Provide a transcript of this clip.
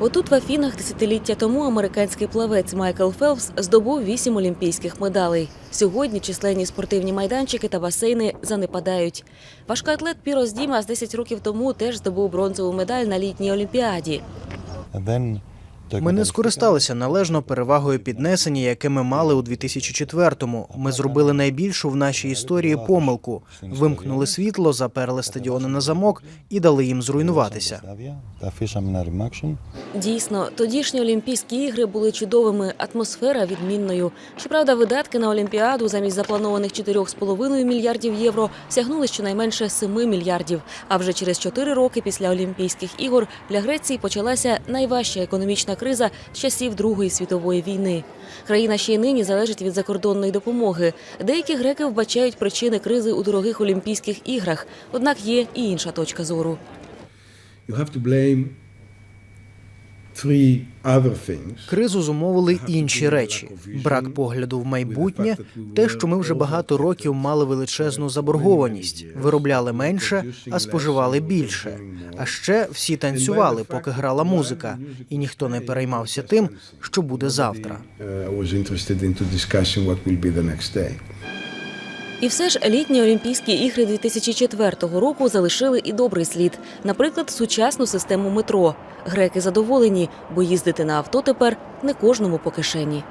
Отут в Афінах десятиліття тому американський плавець Майкл Фелпс здобув вісім олімпійських медалей. Сьогодні численні спортивні майданчики та басейни занепадають. Важкоатлет Пірос Дімас 10 років тому теж здобув бронзову медаль на літній олімпіаді. Ми не скористалися належно перевагою піднесення, яке ми мали у 2004-му. Ми зробили найбільшу в нашій історії помилку. Вимкнули світло, заперли стадіони на замок і дали їм зруйнуватися. Дійсно, тодішні Олімпійські ігри були чудовими, атмосфера відмінною. Щоправда, видатки на Олімпіаду замість запланованих 4,5 мільярдів євро сягнули щонайменше 7 мільярдів. А вже через 4 роки після Олімпійських ігор для Греції почалася найважча економічна криза з часів Другої світової війни. Країна ще й нині залежить від закордонної допомоги. Деякі греки вбачають причини кризи у дорогих Олімпійських іграх. Однак є і інша точка зору. You have to blame. Кризу зумовили інші речі: брак погляду в майбутнє, те, що ми вже багато років мали величезну заборгованість, виробляли менше, а споживали більше. А ще всі танцювали, поки грала музика, і ніхто не переймався тим, що буде завтра. І все ж літні Олімпійські ігри 2004 року залишили і добрий слід. Наприклад, сучасну систему метро. Греки задоволені, бо їздити на авто тепер не кожному по кишені.